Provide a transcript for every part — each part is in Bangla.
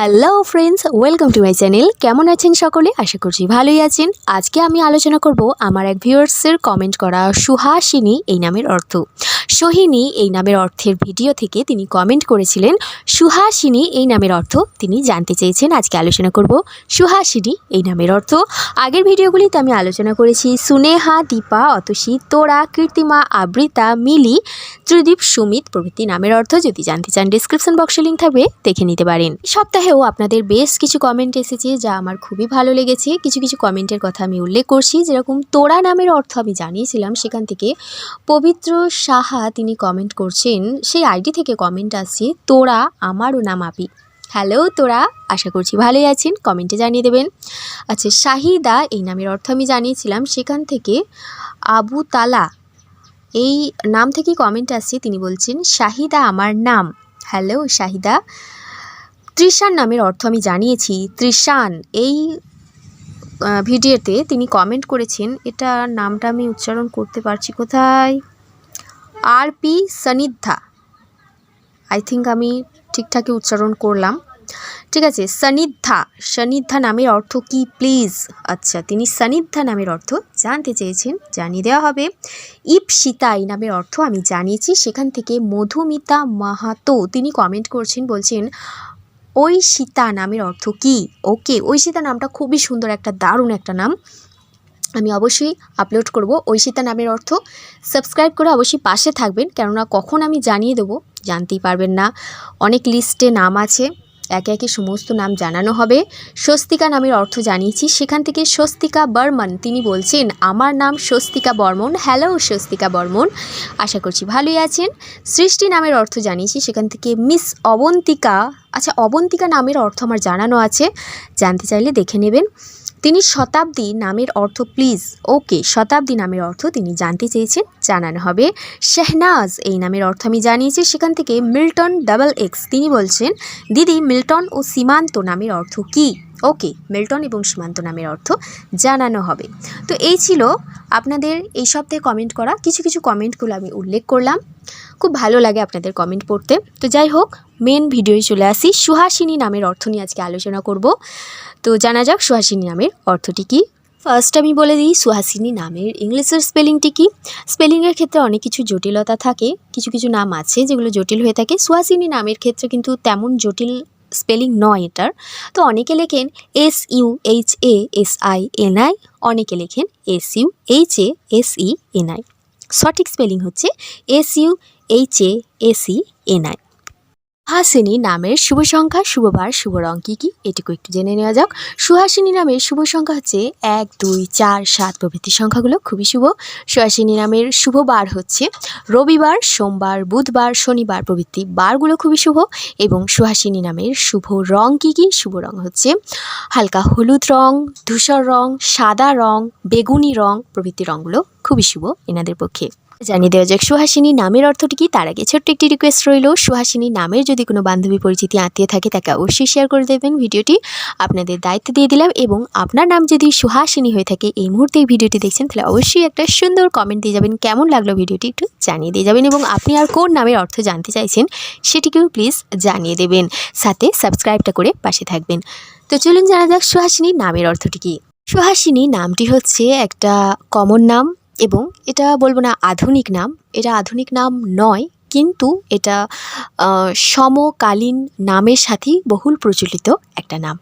Hello friends welcome to my channel কেমন আছেন সকলে? আশা করছি ভালোই আছেন। আজকে আমি আলোচনা করব আমার এক ভিউয়ার্সের কমেন্ট করা সুহাসিনী এই নামের অর্থ। সোহিনী এই নামের অর্থের ভিডিও থেকে তিনি কমেন্ট করেছিলেন, সুহাসিনী এই নামের অর্থ তিনি জানতে চেয়েছেন। আজকে আলোচনা করব সুহাসিনী এই নামের অর্থ। আগের ভিডিওগুলিতে আমি আলোচনা করেছি সুনেহা, দীপা, অতসী, তোরা, কীর্তিমা, আবৃতা, মিলি, ত্রিদীপ, সুমিত প্রভৃতি নামের অর্থ। যদি জানতে চান ডিসক্রিপশন বক্সে লিঙ্ক থাকবে, দেখে নিতে পারেন। সপ্তাহেও আপনাদের বেশ কিছু কমেন্ট এসেছে যা আমার খুবই ভালো লেগেছে। কিছু কিছু কমেন্টের কথা আমি উল্লেখ করছি। যেরকম তোরা নামের অর্থ আমি জানিয়েছিলাম, সেখান থেকে পবিত্র সাহা তিনি কমেন্ট করছেন। সেই আইডি থেকে কমেন্ট আসছে, তোরা আমারও নাম আপি। হ্যালো তোরা? আশা করছি ভালোই আছেন। কমেন্টে জানিয়ে দেবেন। আচ্ছা শাহিদা এই নামের অর্থ আমি জানিয়েছিলাম। সেখান থেকে আবু তালা এই নাম থেকেই কমেন্ট আসছে। তিনি বলছেন, শাহিদা আমার নাম। হ্যালো শাহিদা। ত্রিশান নামের অর্থ আমি জানিয়েছি। ত্রিশান এই ভিডিওতে তিনি কমেন্ট করেছেন, এটা নামটা আমি উচ্চারণ করতে পারছি কোথায়? আর পি সনিদ্ধা আই থিঙ্ক আমি ঠিকঠাকই উচ্চারণ করলাম। ঠিক আছে সনিদ্ধা সনিদ্ধা নামের অর্থ কি প্লিজ আচ্ছা তিনি সনিদ্ধা নামের অর্থ জানতে চেয়েছেন, জানিয়ে দেওয়া হবে। ইপসিতা এই নামের অর্থ আমি জানিয়েছি, সেখান থেকে মধুমিতা মাহাতো, তিনি কমেন্ট করছেন, বলছেন ওই সীতা নামের অর্থ কি? ওকে ওই সীতা নামটা খুবই সুন্দর, একটা দারুণ একটা নাম। আমি অবশ্যই আপলোড করব। ঐশিতা নামের অর্থ। সাবস্ক্রাইব করে অবশ্যই পাশে থাকবেন, কেননা কখন আমি জানিয়ে দেবো জানতেই পারবেন না। অনেক লিস্টে নাম আছে। একে একে সমস্ত নাম জানানো হবে। স্বস্তিকা নামের অর্থ জানিয়েছি। সেখান থেকে স্বস্তিকা বর্মন, তিনি বলছেন, আমার নাম স্বস্তিকা বর্মন। হ্যালো স্বস্তিকা বর্মন। আশা করছি ভালোই আছেন। সৃষ্টি নামের অর্থ জানিয়েছি। সেখান থেকে মিস অবন্তিকা আচ্ছা অবন্তিকা নামের অর্থ আমার জানানো আছে। জানতে চাইলে দেখে নেবেন। তিনি শতাব্দী নামের অর্থ প্লিজ ওকে শতাব্দী নামের অর্থ তিনি জানতে চেয়েছেন, জানানো হবে। শেহনাজ, এই নামের অর্থ আমি জানিয়েছি, সেখান থেকে মিল্টন ডাবল এক্স তিনি বলছেন, দিদি, মিল্টন ও সীমান্ত নামের অর্থ কি? ওকে মিল্টন এবং সীমান্ত নামের অর্থ জানানো হবে। তো এই ছিল আপনাদের এই সপ্তাহে কমেন্ট করা। কিছু কিছু কমেন্টগুলো আমি উল্লেখ করলাম। খুব ভালো লাগে আপনাদের কমেন্ট পড়তে। তো যাই হোক মেন ভিডিওয় চলে আসি। সুহাসিনী নামের অর্থ নিয়ে আজকে আলোচনা করব। তো জানা যাক সুহাসিনী নামের অর্থটি কী। ফার্স্ট আমি বলে দিই সুহাসিনী নামের ইংলিশের স্পেলিংটি কী। স্পেলিংয়ের ক্ষেত্রে অনেক কিছু জটিলতা থাকে, কিছু কিছু নাম আছে যেগুলো জটিল হয়ে থাকে। সুহাসিনী নামের ক্ষেত্রে কিন্তু তেমন জটিল স্পেলিং নয় এটার। তো অনেকে লেখেন S U H A S I N I, অনেকে লেখেন S U H A S E N I. সঠিক স্পেলিং হচ্ছে S U H A S E N I. Suhasini নামের শুভ সংখ্যা শুভবার শুভ রং কী কী? এটুকু একটু জেনে নেওয়া যাক। সুহাসিনী নামের শুভ সংখ্যা হচ্ছে এক, দুই, চার, সাত প্রভৃতি সংখ্যাগুলো খুবই শুভ। সুহাসিনী নামের শুভ বার হচ্ছে রবিবার, সোমবার, বুধবার, শনিবার প্রভৃতি বারগুলো খুবই শুভ এবং সুহাসিনী নামের শুভ রং কী কী? শুভ রং হচ্ছে হালকা হলুদ রং, ধূসর রং, সাদা রং, বেগুনি রং প্রভৃতি রঙগুলো খুবই শুভ এনাদের পক্ষে। জানিয়ে দেওয়া যাক, সুহাসিনী নামের অর্থটি কি? তার আগে ছোট্ট একটি রিকোয়েস্ট রইল, সুহাসিনী নামের যদি কোনো বান্ধবী পরিচিতি, আত্মীয় থাকে তাকে অবশ্যই শেয়ার করে দেবেন ভিডিওটি। আপনাদের দায়িত্ব দিয়ে দিলাম এবং আপনার নাম যদি সুহাসিনী হয়ে থাকে, এই মুহূর্তে এই ভিডিওটি দেখছেন, তাহলে অবশ্যই একটা সুন্দর কমেন্ট দিয়ে যাবেন। কেমন লাগল ভিডিওটি একটু জানিয়ে দিয়ে যাবেন এবং আপনি আর কোন নামের অর্থ জানতে চাইছেন, সেটিকেও প্লিজ জানিয়ে দেবেন। সাথে সাবস্ক্রাইবটা করে পাশে থাকবেন। তো চলুন জানা যাক সুহাসিনী নামের অর্থটি কি? সুহাসিনী নামটি হচ্ছে একটা কমন নাম এবং এটা বলব না আধুনিক নাম, এটা আধুনিক নাম নয়, কিন্তু এটা সমকালীন নামের সাথেই বহুল প্রচলিত একটা নাম।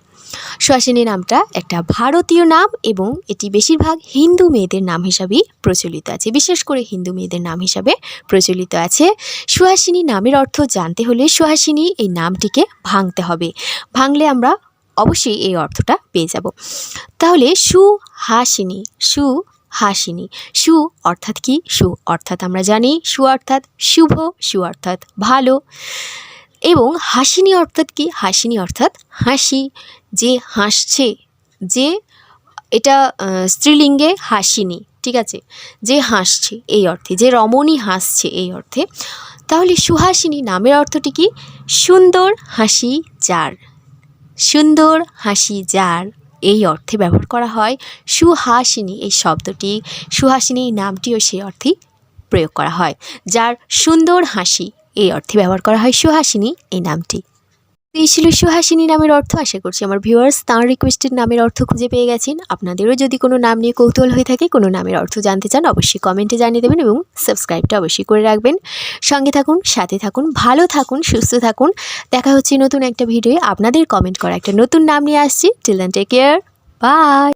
সুহাসিনী নামটা একটা ভারতীয় নাম এবং এটি বেশিরভাগ হিন্দু মেয়েদের নাম হিসাবেই প্রচলিত আছে, বিশেষ করে হিন্দু মেয়েদের নাম হিসাবে প্রচলিত আছে। সুহাসিনী নামের অর্থ জানতে হলে সুহাসিনী এই নামটিকে ভাঙতে হবে। ভাঙলে আমরা অবশ্যই এই অর্থটা পেয়ে যাব। তাহলে সুহাসিনী, সু হাসিনী। সু অর্থাৎ কি? সু অর্থাৎ আমরা জানি, সু অর্থাৎ শুভ, সু অর্থাৎ ভালো। এবং হাসিনী অর্থাৎ কি? হাসিনী অর্থাৎ হাসি। যে হাসছে, যে এটা স্ত্রীলিঙ্গে হাসিনী, ঠিক আছে? যে হাসছে, এই অর্থে, যে রমণী হাসছে, এই অর্থে। তাহলে সুহাসিনী নামের অর্থটি কি? সুন্দর হাসি যার। সুন্দর হাসি যার। এই অর্থে ব্যবহার করা হয়। সুহাসিনী এই শব্দটি সুহাসিনী নামটিও সেই অর্থে প্রয়োগ করা হয়। যার সুন্দর হাসি এই অর্থে ব্যবহার করা হয়। সুহাসিনী এই নামটি। এই ছিল সুহাসিনী নামের অর্থ। আশা করছি আমার ভিউয়ার্স তাঁর রিকোয়েস্টেড নামের অর্থ খুঁজে পেয়ে গেছেন। আপনাদেরও যদি কোনো নাম নিয়ে কৌতূহল হয়ে থাকে, কোনো নামের অর্থ জানতে চান, অবশ্যই কমেন্টে জানিয়ে দেবেন এবং সাবস্ক্রাইবটা অবশ্যই করে রাখবেন। সঙ্গে থাকুন, সাথে থাকুন, ভালো থাকুন, সুস্থ থাকুন। দেখা হচ্ছে নতুন একটা ভিডিওয়ে আপনাদের কমেন্ট করা একটা নতুন নাম নিয়ে আসছি। Till then take care bye